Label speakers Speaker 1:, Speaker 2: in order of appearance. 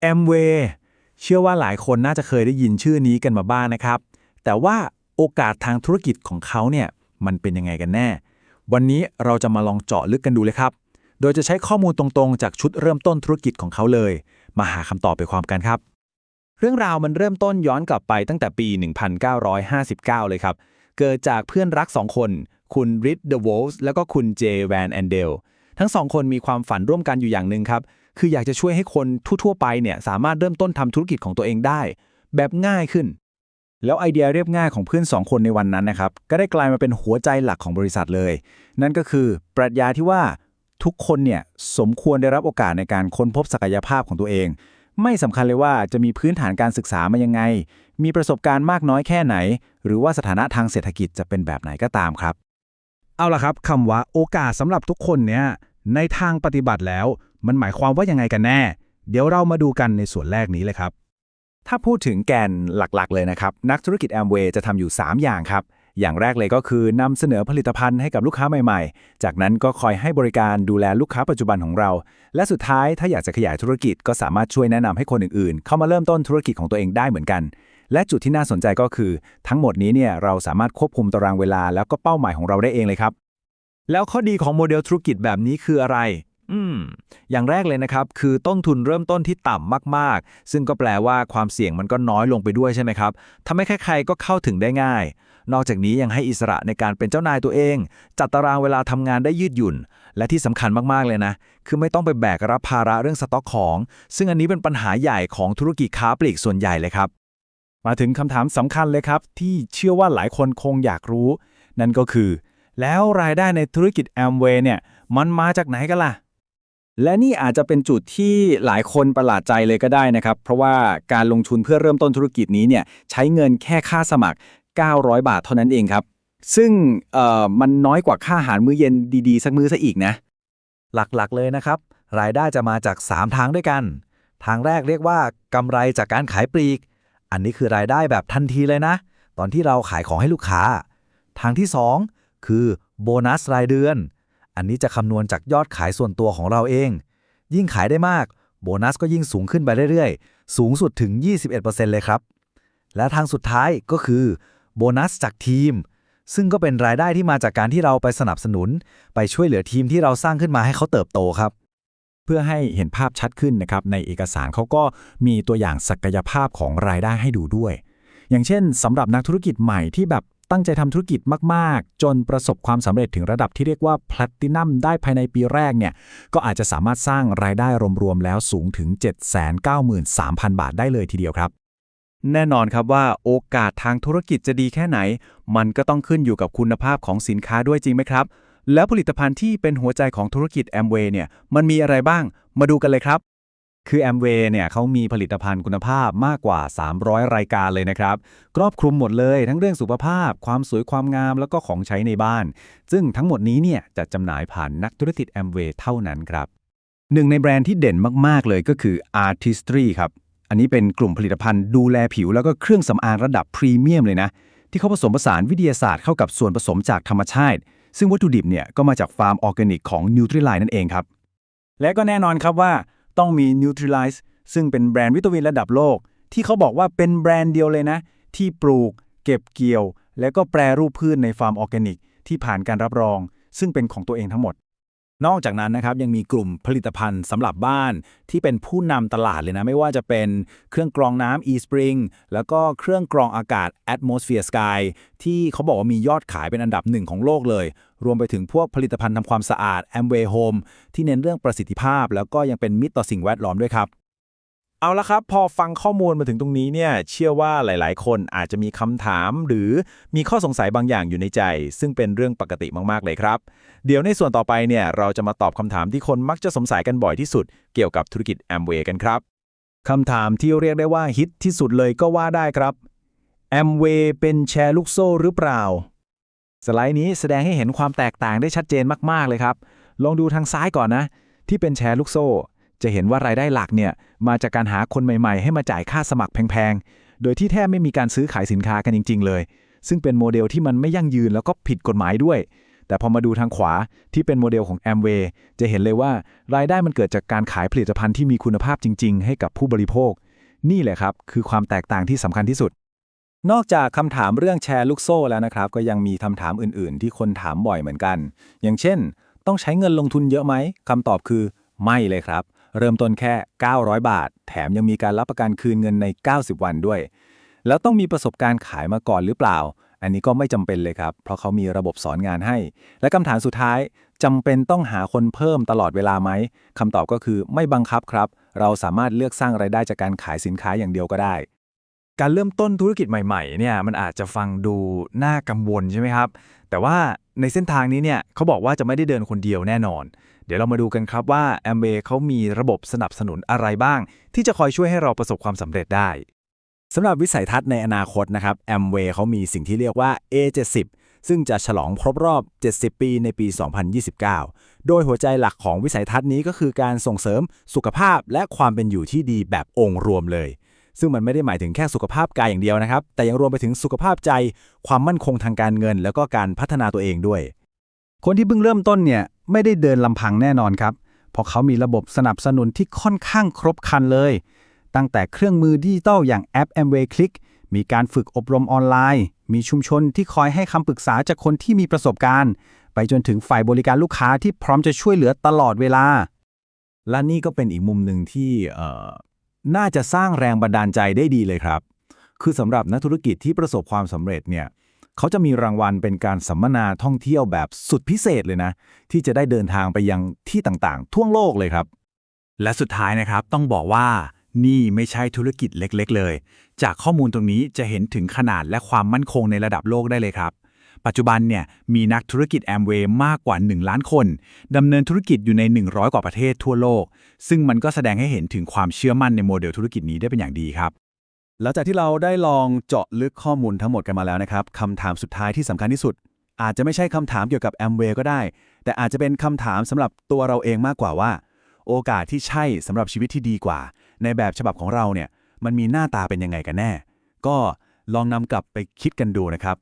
Speaker 1: แอมเวย์เชื่อว่าหลายคนน่าจะเคยได้ยินชื่อนี้กันมาบ้างนะครับ แต่ว่าโอกาสทางธุรกิจของเขาเนี่ยมันเป็นยังไงกันแน่ วันนี้เราจะมาลองเจาะลึกกันดูเลยครับ โดยจะใช้ข้อมูลตรงๆ จากชุดเริ่มต้นธุรกิจของเขาเลย มาหาคำตอบไปความกันครับ
Speaker 2: เรื่องราวมันเริ่มต้นย้อนกลับไปตั้งแต่ปี 1959 เลยครับ เกิดจากเพื่อนรักสองคน คุณริดเดอะวอลส์แล้วก็คุณเจแวนแอนเดลทั้งสองคนมีความฝันร่วมกันอยู่อย่างหนึ่งครับ คืออยากจะช่วยให้คนทั่วๆไปเนี่ยสามารถเริ่มต้นทำธุรกิจของตัวเองได้ แบบง่ายขึ้น
Speaker 1: แล้วไอเดียเรียบง่ายของเพื่อนสองคนในวันนั้นนะครับ ก็ได้กลายมาเป็นหัวใจหลักของบริษัทเลย นั่นก็คือปรัชญาที่ว่าทุกคนเนี่ยสมควรได้รับโอกาสในการค้นพบศักยภาพของตัวเอง ไม่สำคัญเลยว่าจะมีพื้นฐานการศึกษามายังไง มีประสบการณ์มากน้อยแค่ไหน หรือว่าสถานะทางเศรษฐกิจจะเป็นแบบไหนก็ตามครับ
Speaker 3: เอาล่ะครับคำว่าโอกาสสำหรับทุกคนเนี่ยในทางปฏิบัติแล้ว มันหมายความว่ายังไงกันแน่ เดี๋ยวเรามาดูกันในส่วนแรกนี้เลยครับ
Speaker 1: ถ้าพูดถึงแกนหลักๆ เลยนะครับ นักธุรกิจแอมเวย์จะทำอยู่ 3 อย่างครับ อย่างแรกเลยก็คือนำเสนอผลิตภัณฑ์ให้กับลูกค้าใหม่ๆ จากนั้นก็คอยให้บริการดูแลลูกค้าปัจจุบันของเรา และสุดท้ายถ้าอยากจะขยายธุรกิจก็สามารถช่วยแนะนำให้คนอื่นๆ เข้ามาเริ่มต้นธุรกิจของตัวเองได้เหมือนกัน และจุดที่น่าสนใจก็คือ ทั้งหมดนี้เนี่ยเราสามารถควบคุมตารางเวลาแล้วก็เป้าหมายของเราได้เองเลยครับ
Speaker 2: แล้วข้อดีของโมเดลธุรกิจแบบนี้คืออะไร อืม อย่างแรกเลยนะครับ คือต้นทุนเริ่มต้นที่ต่ำมากๆ ซึ่งก็แปลว่าความเสี่ยงมันก็น้อยลงไปด้วยใช่ไหมครับทำให้ใครๆก็เข้าถึงได้ง่าย นอกจากนี้ยังให้อิสระในการเป็นเจ้านายตัวเอง จัดตารางเวลาทำงานได้ยืดหยุ่น และที่สำคัญมากๆเลยนะ คือไม่ต้องไปแบกรับภาระเรื่องสต็อกของ ซึ่งอันนี้เป็นปัญหาใหญ่ของธุรกิจค้าปลีกส่วนใหญ่เลยครับ
Speaker 1: มาถึงคำถามสำคัญเลยครับ ที่เชื่อว่าหลายคนคงอยากรู้ นั่นก็คือ แล้วรายได้ในธุรกิจแอมเวย์เนี่ย มันมาจากไหนกันล่ะ และนี่อาจจะเป็นจุดที่หลายคนประหลาดใจเลยก็ได้นะครับ เพราะว่าการลงทุนเพื่อเริ่มต้นธุรกิจนี้เนี่ยใช้เงินแค่ค่าสมัคร 900 บาทเท่านั้นเองครับ ซึ่งเอ่อมันน้อยกว่าค่าอาหารมื้อเย็นดีๆ สักมื้อซะอีกนะ
Speaker 2: หลักๆเลยนะครับ รายได้จะมาจาก 3 ทางด้วยกัน ทางแรกเรียกว่ากำไรจากการขายปลีก อันนี้คือรายได้แบบทันทีเลยนะ ตอนที่เราขายของให้ลูกค้า ทางที่ 2 คือโบนัสรายเดือน อันนี้จะคำนวณจากยอดขายส่วนตัวของเราเอง ยิ่งขายได้มาก โบนัสก็ยิ่งสูงขึ้นไปเรื่อยๆ สูงสุดถึง 21%เลยครับ และทางสุดท้ายก็คือโบนัสจากทีม ซึ่งก็เป็นรายได้ที่มาจากการที่เราไปสนับสนุน ไปช่วยเหลือทีมที่เราสร้างขึ้นมาให้เขาเติบโตครับ
Speaker 1: เพื่อให้เห็นภาพชัดขึ้นนะครับ ในเอกสารเขาก็มีตัวอย่างศักยภาพของรายได้ให้ดูด้วย อย่างเช่นสำหรับนักธุรกิจใหม่ที่แบบ ตั้งใจทำธุรกิจมาก ๆ จนประสบความสำเร็จถึงระดับที่เรียกว่าแพลตินัมได้ภายในปีแรกเนี่ย ก็อาจจะสามารถสร้างรายได้รวม ๆ แล้วสูงถึง 793,000 บาทได้เลยทีเดียวครับ
Speaker 2: แน่นอนครับว่าโอกาสทางธุรกิจจะดีแค่ไหน มันก็ต้องขึ้นอยู่กับคุณภาพของสินค้าด้วยจริงไหมครับ แล้วผลิตภัณฑ์ที่เป็นหัวใจของธุรกิจแอมเวย์เนี่ย มันมีอะไรบ้าง มาดูกันเลยครับ
Speaker 1: คือแอมเวย์เนี่ยเขามีผลิตภัณฑ์คุณภาพมากกว่า 300 รายการเลยนะครับครอบคลุมหมดเลยทั้งเรื่องสุขภาพ ความสวยความงามแล้วก็ของใช้ในบ้าน ซึ่งทั้งหมดนี้เนี่ยจะจำหน่ายผ่านนักธุรกิจแอมเวย์เท่านั้นครับหนึ่งในแบรนด์ที่เด่นมาก ๆ เลยก็คือ Artistry ครับ อันนี้เป็นกลุ่มผลิตภัณฑ์ดูแลผิวแล้วก็เครื่องสำอางระดับพรีเมียมเลยนะ ที่เขาผสมผสานวิทยาศาสตร์เข้ากับส่วนผสมจากธรรมชาติ ซึ่งวัตถุดิบเนี่ยก็มาจากฟาร์มออร์แกนิกของ Nutrilite นั่นเองครับ และก็แน่นอนครับว่า ต้องมี n u t r i l i z e ซึ่งเป็นแบรนด์วิตามินระดับโลก ที่เขาบอกว่าเป็นแบรนด์เดียวเลยนะ ที่ปลูก เก็บเกี่ยว และก็แปรรูปพืชในฟาร์มออร์แกนิก ที่ผ่านการรับรอง ซึ่งเป็นของตัวเองทั้งหมด นอกจากนั้นนะครับยังมีกลุ่มผลิตภัณฑ์สำหรับบ้านที่เป็นผู้นำตลาดเลยนะ ไม่ว่าจะเป็นเครื่องกรองน้ำ eSpring แล้วก็เครื่องกรองอากาศ Atmosphere Sky ที่เขาบอกว่ามียอดขายเป็นอันดับหนึ่งของโลกเลย รวมไปถึงพวกผลิตภัณฑ์ทำความสะอาด Amway Home ที่เน้นเรื่องประสิทธิภาพ แล้วก็ยังเป็นมิตรต่อสิ่งแวดล้อมด้วยครับ เอาละครับ พอฟังข้อมูลมาถึงตรงนี้เนี่ยเชื่อว่าหลาย ๆ คนอาจจะมีคำถาม หรือมีข้อสงสัยบางอย่างอยู่ในใจ ซึ่งเป็นเรื่องปกติมาก ๆ เลยครับ เดี๋ยวในส่วนต่อไปเนี่ยเราจะมาตอบคำถามที่คนมักจะสงสัยกันบ่อยที่สุด เกี่ยวกับธุรกิจ Amway กันครับคำถามที่เรียกได้ว่าฮิตที่สุดเลยก็ว่าได้ครับ Amway เป็นแชร์ลูกโซ่หรือเปล่า สไลด์นี้แสดงให้เห็นความแตกต่างได้ชัดเจนมาก ๆ เลยครับ ลองดูทางซ้ายก่อนนะ ที่เป็นแชร์ลูกโซ่ จะเห็นว่ารายได้หลักเนี่ยมาจากการหาคนใหม่ๆ ให้มาจ่ายค่าสมัครแพงๆ โดยที่แทบไม่มีการซื้อขายสินค้ากันจริง ๆ เลย ซึ่งเป็นโมเดลที่มันไม่ยั่งยืนแล้วก็ผิดกฎหมายด้วย
Speaker 3: แต่พอมาดูทางขวาที่เป็นโมเดลของ Amway จะเห็นเลยว่ารายได้มันเกิดจากการขายผลิตภัณฑ์ที่มีคุณภาพจริง ๆ ให้กับผู้บริโภค นี่แหละครับคือความแตกต่างที่สำคัญที่สุด
Speaker 1: นอกจากคำถามเรื่องแชร์ลูกโซ่แล้วนะครับ ก็ยังมีคำถามอื่นๆ ที่คนถามบ่อยเหมือนกัน อย่างเช่น ต้องใช้เงินลงทุนเยอะไหมคำตอบคือ ไม่เลยครับ เริ่มต้นแค่ 900 บาท แถมยังมีการรับประกันคืนเงินใน 90 วันด้วย แล้วต้องมีประสบการณ์ขายมาก่อนหรือเปล่า อันนี้ก็ไม่จำเป็นเลยครับ เพราะเขามีระบบสอนงานให้ และคำถามสุดท้ายจำเป็นต้องหาคนเพิ่มตลอดเวลาไหมคำตอบก็คือไม่บังคับครับ เราสามารถเลือกสร้างรายได้จากการขายสินค้าอย่างเดียวก็ได้
Speaker 2: การเริ่มต้นธุรกิจใหม่ๆเนี่ยมันอาจจะฟังดูน่ากังวลใช่ไหมครับ แต่ว่าในเส้นทางนี้เนี่ยเขาบอกว่าจะไม่ได้เดินคนเดียวแน่นอน เดี๋ยวเรามาดูกันครับว่า a m w a y เขามีระบบสนับสนุนอะไรบ้าง ที่จะคอยช่วยให้เราประสบความสำเร็จได้
Speaker 1: สำหรับวิสัยทัศน์ในอนาคตนะครับ Amway เขามีสิ่งที่เรียกว่า A70 ซึ่งจะฉลองครบรอบ 70 ปีในปี 2029 โดยหัวใจหลักของวิสัยทัศน์นี้ก็คือการส่งเสริมสุขภาพและความเป็นอยู่ที่ดีแบบองค์รวมเลย ซึ่งมันไม่ได้หมายถึงแค่สุขภาพกายอย่างเดียวนะครับ แต่ยังรวมไปถึงสุขภาพใจ ความมั่นคงทางการเงิน แล้วก็การพัฒนาตัวเองด้วย
Speaker 3: คนที่เพิ่งเริ่มต้นเนี่ยไม่ได้เดินลำพังแน่นอนครับ เพราะเขามีระบบสนับสนุนที่ค่อนข้างครบครันเลย ตั้งแต่เครื่องมือดิจิตอลอย่างแอป Amway Click มีการฝึกอบรมออนไลน์ มีชุมชนที่คอยให้คำปรึกษาจากคนที่มีประสบการณ์ ไปจนถึงฝ่ายบริการลูกค้าที่พร้อมจะช่วยเหลือตลอดเวลา
Speaker 1: และนี่ก็เป็นอีกมุมหนึ่งที่เอ่อน่าจะสร้างแรงบันดาลใจได้ดีเลยครับ คือสำหรับนักธุรกิจที่ประสบความสำเร็จเนี่ย เขาจะมีรางวัลเป็นการสัมมนาท่องเที่ยวแบบสุดพิเศษเลยนะ ที่จะได้เดินทางไปยังที่ต่างๆ ทั่วโลกเลยครับ
Speaker 2: และสุดท้ายนะครับต้องบอกว่านี่ไม่ใช่ธุรกิจเล็กๆ เลย จากข้อมูลตรงนี้จะเห็นถึงขนาดและความมั่นคงในระดับโลกได้เลยครับ ปัจจุบันเนี่ยมีนักธุรกิจแอมเวย์มากกว่า 1 ล้านคนดำเนินธุรกิจอยู่ใน 100 กว่าประเทศทั่วโลก ซึ่งมันก็แสดงให้เห็นถึงความเชื่อมั่นในโมเดลธุรกิจนี้ได้เป็นอย่างดีครับ
Speaker 3: หลังจากที่เราได้ลองเจาะลึกข้อมูลทั้งหมดกันมาแล้วนะครับคำถามสุดท้ายที่สำคัญที่สุด อาจจะไม่ใช่คำถามเกี่ยวกับแอมเวย์ก็ได้ แต่อาจจะเป็นคำถามสำหรับตัวเราเองมากกว่าว่า โอกาสที่ใช่สำหรับชีวิตที่ดีกว่า ในแบบฉบับของเราเนี่ยมันมีหน้าตาเป็นยังไงกันแน่ ก็ลองนำกลับไปคิดกันดูนะครับ